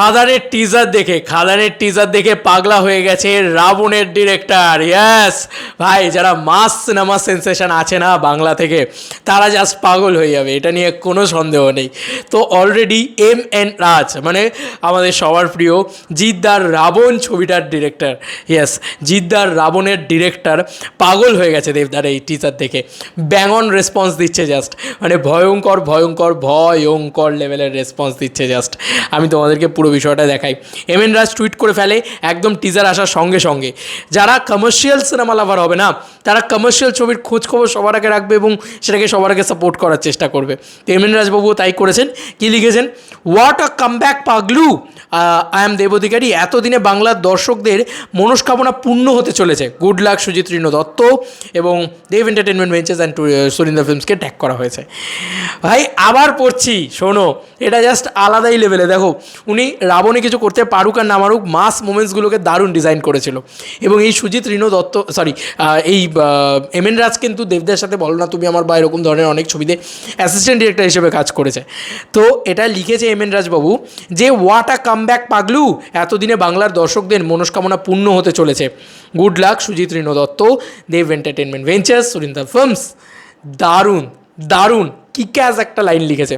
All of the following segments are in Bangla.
খাদানের টিজার দেখে, খাদানের টিজার দেখে পাগলা হয়ে গেছে রাবণের ডিরেক্টর ইয়াস ভাই, যারা মাস সিনেমা সেন্সেশন আছে না বাংলা থেকে, তারা জাস্ট পাগল হয়ে যাবে, এটা নিয়ে কোনো সন্দেহ নেই। তো অলরেডি এম এন রাজ মানে আমাদের সবার প্রিয় জিদ্দার রাবণ ছবিটার ডিরেক্টর ইয়াস জিদ্দার রাবণের ডিরেক্টর পাগল হয়ে গেছে দেবদার এই টিজার দেখে। ব্যাঙন রেসপন্স দিচ্ছে জাস্ট মানে ভয়ঙ্কর ভয়ঙ্কর ভয়ঙ্কর লেভেলের রেসপন্স দিচ্ছে জাস্ট আমি তোমাদেরকে পুরো বিষয়টা দেখাই। এম এন রাজ টুইট করে ফেলে একদম টিজার আসার সঙ্গে সঙ্গে। যারা কমার্শিয়াল সিনেমা লাভার হবে না, তারা কমার্শিয়াল ছবির খোঁজ খবর সবার আগে রাখবে এবং সেটাকে সবার আগে সাপোর্ট করার চেষ্টা করবে। তো এম এন রাজবাবুও তাই করেছেন। কি লিখেছেন? What a comeback paglu! I am Dev Adhikari. এতদিনে বাংলার দর্শকদের মনস্কামনা পূর্ণ হতে চলেছে। গুড লাক সুজিত ঋণ দত্ত এবং Dev entertainment ventures and Surinder ফিল্মসকে tag করা হয়েছে। ভাই, আবার পড়ছি, শোনো। এটা জাস্ট আলাদাই লেভেলে দেখো, উনি রাবণে কিছু করতে পারুক আর না মারুক, মাস মোমেন্টসগুলোকে দারুণ ডিজাইন করেছিল। এবং এই সুজিত ঋণ দত্ত সরি এই এম এন রাজ কিন্তু দেবদের সাথে বলো না তুমি আমার বা এরকম ধরনের অনেক ছবিতে অ্যাসিস্ট্যান্ট ডিরেক্টর হিসেবে কাজ করেছে। তো এটা লিখেছে এম এন রাজবাবু যে হোয়াট আ কামব্যাক পাগলু! এতদিনে বাংলার দর্শকদের মনস্কামনা পূর্ণ হতে চলেছে। Good luck Sujit Rin Dutta, Dev entertainment ventures Surinder films দারুণ দারুণ। কিক্যাজ একটা লাইন লিখেছে।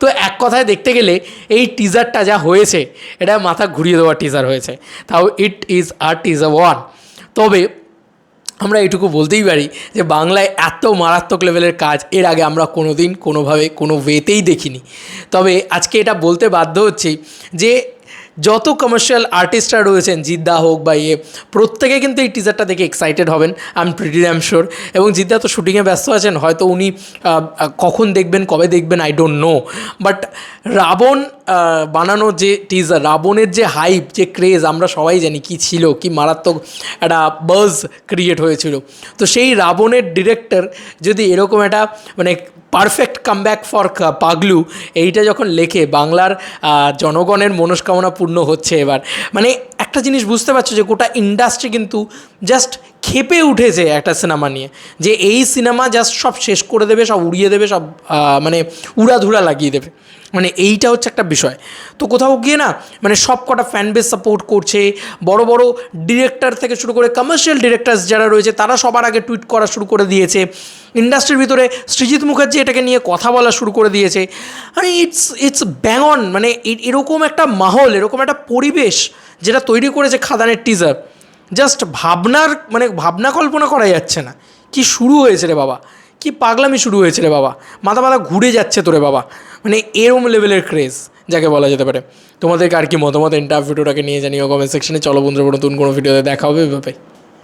তো এক কথায় দেখতে গেলে এই টিজারটা যা হয়েছে, এটা মাথা ঘুরিয়ে দেওয়ার টিজার হয়েছে। তাও it is our teaser one তবে আমরা এটুকু বলতেই পারি যে বাংলায় এত মারাত্মক লেভেলের কাজ এর আগে আমরা কোনো দিন কোনোভাবে কোনো ওয়েতেই দেখিনি। তবে আজকে এটা বলতে বাধ্য হচ্ছি যে যত কমার্শিয়াল আর্টিস্টরা রয়েছেন, জিদ্দা হোক বা ইয়ে প্রত্যেকে কিন্তু এই টিজারটা দেখে এক্সাইটেড হবেন I am pretty damn sure এবং জিদ্দা তো শুটিংয়ে ব্যস্ত আছেন, হয়তো উনি কখন দেখবেন, কবে দেখবেন I don't know but Raavan বানানো যে টিজার রাবণের যে হাইপ যে ক্রেজ আমরা সবাই জানি কি ছিল, কি মারাত্মক একটা বাজ ক্রিয়েট হয়েছিল। তো সেই রাবণের ডিরেক্টর যদি এরকম একটা মানে পারফেক্ট কামব্যাক ফর পাগলু, এইটা যখন লেখে, বাংলার জনগণের মনস্কামনা পূর্ণ হচ্ছে এবার। মানে একটা জিনিস বুঝতে পারছ যে গোটা ইন্ডাস্ট্রি কিন্তু জাস্ট খেপে উঠেছে একটা সিনেমা নিয়ে। যে এই সিনেমা জাস্ট সব শেষ করে দেবে, সব উড়িয়ে দেবে, সব মানে উড়াধুরা লাগিয়ে দেবে। মানে এইটা হচ্ছে একটা বিষয়। তো কোথাও গিয়ে না মানে সব কটা ফ্যান বেস সাপোর্ট করছে, বড় বড় ডিরেক্টর থেকে শুরু করে কমার্শিয়াল ডিরেক্টরস যারা রয়েছে, তারা সবার আগে টুইট করা শুরু করে দিয়েছে। ইন্ডাস্ট্রির ভিতরে সৃজিত মুখার্জি এটাকে নিয়ে কথা বলা শুরু করে দিয়েছে। মানে ইটস ইটস ব্যাঙন মানে এরকম একটা মাহল, এরকম একটা পরিবেশ যেটা তৈরি করেছে খাদানের টিজার জাস্ট ভাবনার মানে ভাবনা কল্পনা করা যাচ্ছে না। কি শুরু হয়েছে রে বাবা? কি পাগলামি শুরু হয়েছে রে বাবা? মাথা মাথা ঘুরে যাচ্ছে তোরে বাবা। মানে এরম লেভেলের ক্রেজ যাকে বলা যেতে পারে। তোমাদেরকে আর কি মতামত ইন্টারভিউটাকে নিয়ে জানিও কমেন্ট সেকশনে চলো বন্ধুরা, নতুন কোনো ভিডিওতে দেখা হবে ভাই